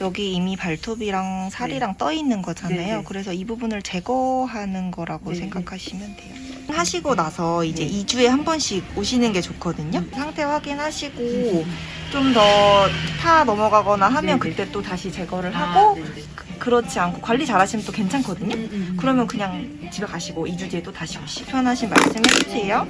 여기 이미 발톱이랑 살이랑 떠 있는 거잖아요. 네, 네. 그래서 이 부분을 제거하는 거라고 네, 네. 생각하시면 돼요. 하시고 나서 이제 네. 2주에 한 번씩 오시는 게 좋거든요. 상태 확인하시고 음. 좀더 타 넘어가거나 하면 네, 네. 그때 또 다시 제거를 아, 하고 네네. 그- 그렇지 않고 관리 잘하시면 또 괜찮거든요. 음, 음. 그러면 그냥 집에 가시고 2주 뒤에 또 다시 오시고 편하신 말씀 해주세요.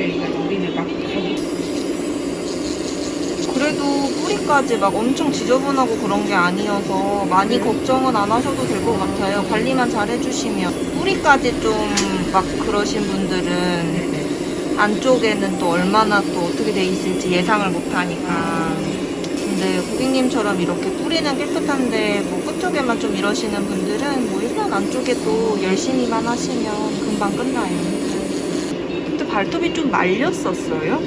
저희가 우리는 막 그래도 뿌리까지 막 엄청 지저분하고 그런 게 아니어서 많이 네. 걱정은 안 하셔도 될 것 같아요. 관리만 잘 해주시면. 뿌리까지 좀 막 그러신 분들은 네네. 안쪽에는 또 얼마나 또 어떻게 돼 있을지 예상을 못 하니까. 근데 고객님처럼 이렇게 뿌리는 깨끗한데 뭐 끝쪽에만 좀 이러시는 분들은 뭐 1년 안쪽에도 열심히만 하시면 금방 끝나요. 발톱이 좀 말렸었어요?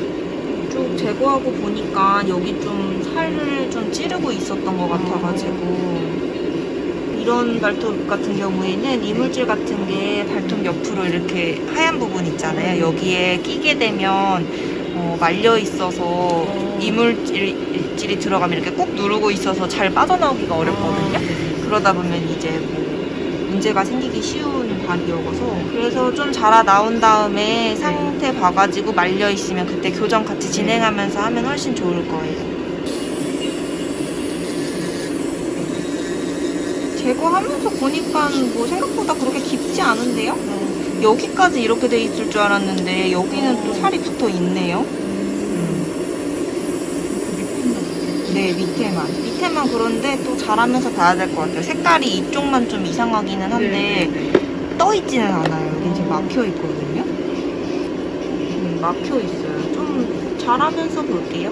쭉 제거하고 보니까 여기 좀 살을 좀 찌르고 있었던 것 같아가지고 이런 발톱 같은 경우에는 이물질 같은 게 발톱 옆으로 이렇게 하얀 부분 있잖아요. 여기에 끼게 되면 어, 말려 있어서 이물질이 들어가면 이렇게 꾹 누르고 있어서 잘 빠져나오기가 어렵거든요. 그러다 보면 이제 뭐 문제가 생기기 쉬운 발이어서 그래서 좀 자라 나온 다음에 상태 봐가지고 말려 있으면 그때 교정 같이 진행하면서 하면 훨씬 좋을 거예요. 제거하면서 보니까 뭐 생각보다 그렇게 깊지 않은데요? 여기까지 이렇게 돼 있을 줄 알았는데 여기는 또 살이 붙어 있네요. 네, 밑에만. 밑에만 그런데 또 자라면서 봐야 될 것 같아요. 색깔이 이쪽만 좀 이상하기는 한데 떠 있지는 않아요. 여기 지금 막혀 있거든요. 음, 막혀 있어요. 좀 자라면서 볼게요.